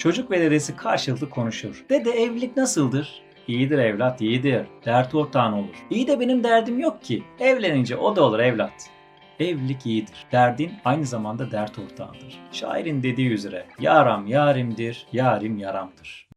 Çocuk ve dedesi karşılıklı konuşur. Dede evlilik nasıldır? İyidir evlat, iyidir. Dert ortağın olur. İyi de benim derdim yok ki. Evlenince o da olur evlat. Evlilik iyidir. Derdin aynı zamanda dert ortağıdır. Şairin dediği üzere yaram yarimdir, yarim yaramdır.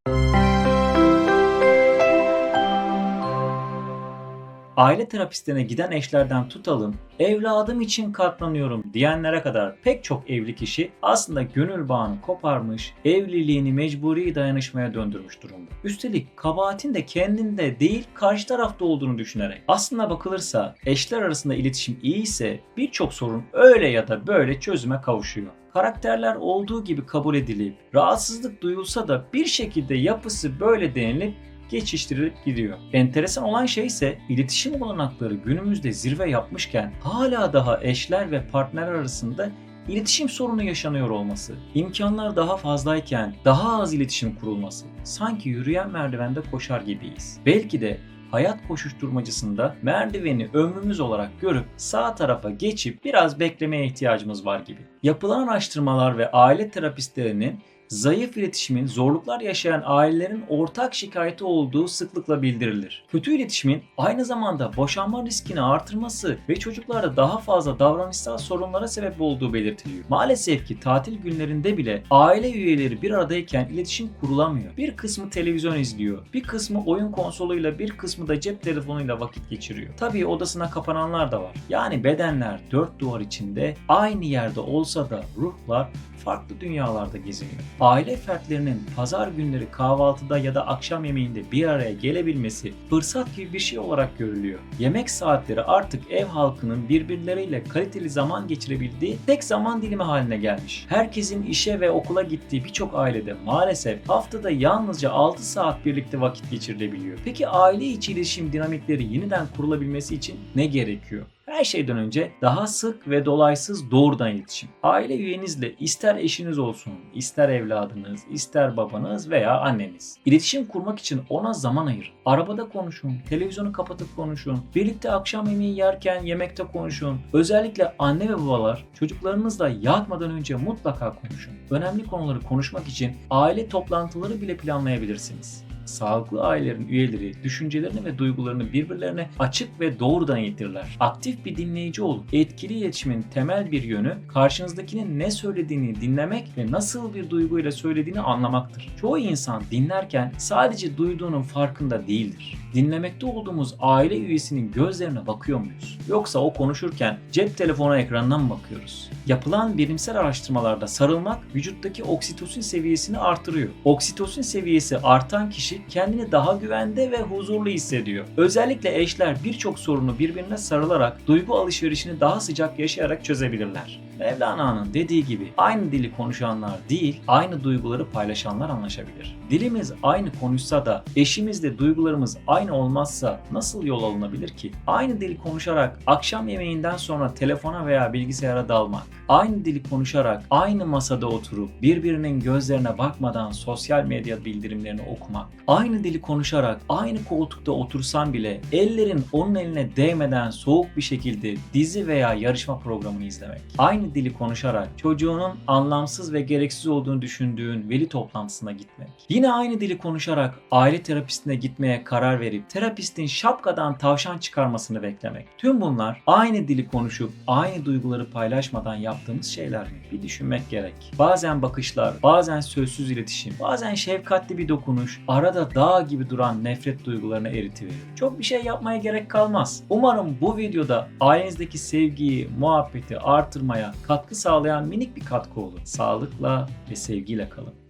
Aile terapistlerine giden eşlerden tutalım, evladım için katlanıyorum diyenlere kadar pek çok evli kişi aslında gönül bağını koparmış, evliliğini mecburi dayanışmaya döndürmüş durumda. Üstelik kabahatin de kendinde değil karşı tarafta olduğunu düşünerek. Aslına bakılırsa eşler arasında iletişim iyi ise birçok sorun öyle ya da böyle çözüme kavuşuyor karakterler olduğu gibi kabul edilip rahatsızlık duyulsa da bir şekilde yapısı böyle denilip geçiştirilip gidiyor. Enteresan olan şey ise iletişim olanakları günümüzde zirve yapmışken hala daha eşler ve partner arasında iletişim sorunu yaşanıyor olması, imkanlar daha fazlayken daha az iletişim kurulması, sanki yürüyen merdivende koşar gibiyiz. Belki de hayat koşuşturmacısında merdiveni ömrümüz olarak görüp sağ tarafa geçip biraz beklemeye ihtiyacımız var gibi. Yapılan araştırmalar ve aile terapistlerinin zayıf iletişimin zorluklar yaşayan ailelerin ortak şikayeti olduğu sıklıkla bildirilir. Kötü iletişimin aynı zamanda boşanma riskini artırması ve çocuklarda daha fazla davranışsal sorunlara sebep olduğu belirtiliyor. Maalesef ki tatil günlerinde bile aile üyeleri bir aradayken iletişim kurulamıyor. Bir kısmı televizyon izliyor, bir kısmı oyun konsoluyla, bir kısmı da cep telefonuyla vakit geçiriyor. Tabii odasına kapananlar da var. Yani bedenler dört duvar içinde aynı yerde olsa da ruhlar farklı dünyalarda geziniyor. Aile fertlerinin pazar günleri kahvaltıda ya da akşam yemeğinde bir araya gelebilmesi fırsat gibi bir şey olarak görülüyor. Yemek saatleri artık ev halkının birbirleriyle kaliteli zaman geçirebildiği tek zaman dilimi haline gelmiş. Herkesin işe ve okula gittiği birçok ailede maalesef haftada yalnızca 6 saat birlikte vakit geçirilebiliyor. Peki aile içi iletişim dinamikleri yeniden kurulabilmesi için ne gerekiyor? Her şeyden önce daha sık ve dolaysız doğrudan iletişim. Aile üyenizle ister eşiniz olsun, ister evladınız, ister babanız veya anneniz. İletişim kurmak için ona zaman ayırın. Arabada konuşun, televizyonu kapatıp konuşun, birlikte akşam yemeği yerken yemekte konuşun. Özellikle anne ve babalar çocuklarınızla yatmadan önce mutlaka konuşun. Önemli konuları konuşmak için aile toplantıları bile planlayabilirsiniz sağlıklı ailelerin üyeleri düşüncelerini ve duygularını birbirlerine açık ve doğrudan iletirler. Aktif bir dinleyici olun. Etkili iletişimin temel bir yönü karşınızdakinin ne söylediğini dinlemek ve nasıl bir duyguyla söylediğini anlamaktır. Çoğu insan dinlerken sadece duyduğunun farkında değildir. Dinlemekte olduğumuz aile üyesinin gözlerine bakıyor muyuz? Yoksa o konuşurken cep telefonu ekranına mı bakıyoruz? Yapılan bilimsel araştırmalarda sarılmak vücuttaki oksitosin seviyesini artırıyor. Oksitosin seviyesi artan kişi kendini daha güvende ve huzurlu hissediyor. Özellikle eşler birçok sorunu birbirine sarılarak duygu alışverişini daha sıcak yaşayarak çözebilirler. Mevlana'nın dediği gibi aynı dili konuşanlar değil, aynı duyguları paylaşanlar anlaşabilir. Dilimiz aynı konuşsa da eşimizle duygularımız aynı olmazsa nasıl yol alınabilir ki? Aynı dili konuşarak akşam yemeğinden sonra telefona veya bilgisayara dalmak, aynı dili konuşarak aynı masada oturup birbirinin gözlerine bakmadan sosyal medya bildirimlerini okumak, aynı dili konuşarak aynı koltukta otursan bile ellerin onun eline değmeden soğuk bir şekilde dizi veya yarışma programını izlemek, aynı dili konuşarak çocuğunun anlamsız ve gereksiz olduğunu düşündüğün veli toplantısına gitmek, yine aynı dili konuşarak aile terapistine gitmeye karar verip terapistin şapkadan tavşan çıkarmasını beklemek. Tüm bunlar aynı dili konuşup aynı duyguları paylaşmadan yaptığımız şeyler? Bir düşünmek gerek. Bazen bakışlar, bazen sözsüz iletişim, bazen şefkatli bir dokunuş, arada dağ gibi duran nefret duygularını eritiverir. Çok bir şey yapmaya gerek kalmaz. Umarım bu videoda ailenizdeki sevgiyi, muhabbeti artırmaya katkı sağlayan minik bir katkı olur. Sağlıkla ve sevgiyle kalın.